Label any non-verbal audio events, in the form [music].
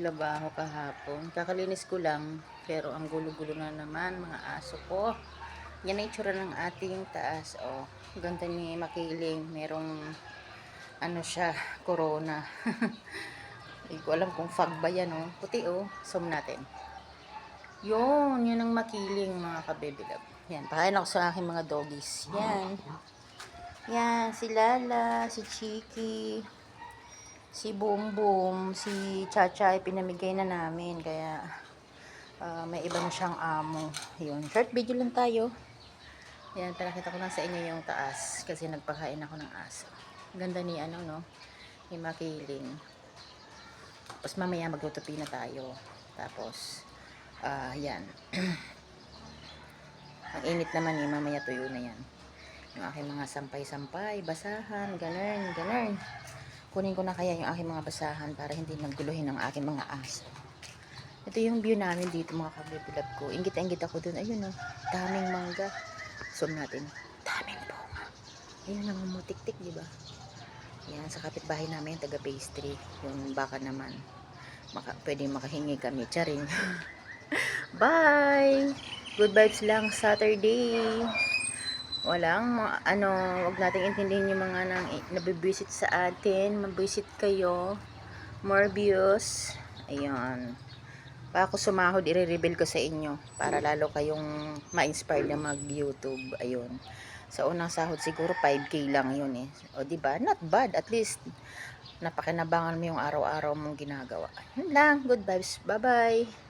naglabaho kahapon. Kakalinis ko lang, pero ang gulo-gulo na naman, mga aso ko. Yan ang itsura ng ating taas. Oh, ganda ni Makiling. Merong, ano siya, corona. [laughs] Hindi ko alam kung fog ba yan, oh. Puti, oh. Zoom natin. Yun, yun ang Makiling, mga kabebilab. Yan, pakain ako sa aking mga doggies. Yan. Yan, si Lala, si Chiki, si Boom Boom, si Chacha ay pinamigay na namin. Kaya, ah, may iba na siyang amo. Yun, short video lang tayo. Yan, pinakita ko lang sa inyo yung taas kasi nagpakain ako ng aso. Ganda ni ano, no? Ni Makiling. Tapos mamaya maglutupi na tayo. Tapos, ah, yan. [clears throat] Ang init naman eh, mamaya tuyo na yan. Yung aking mga sampay-sampay, basahan, ganun, ganun. Kunin ko na kaya yung aking mga basahan para hindi naguluhin ang aking mga aso. Ito yung view namin dito mga kabibilab ko. Ingit-ingit ako dun. Ayun oh, daming mangga. Zoom natin. Daming bunga. Ayun, namumutik-tik, di ba? Yan, sa kapitbahay namin, taga pastry. Yung baka naman. Maka, pwede makahingi kami. Charing. [laughs] Bye! Good vibes lang Saturday. Walang, ano, wag nating intindihin yung mga nang, nabibisit sa atin. Mabisit kayo. More views. Ayun. Pa ako sumahod, i-reveal ko sa inyo. Para lalo kayong ma-inspire na mag-YouTube. Ayun. Sa unang sahod siguro 5k lang yun eh. O di ba? Not bad. At least napakinabangan mo yung araw-araw mong ginagawa. Yun lang. Good vibes. Bye-bye.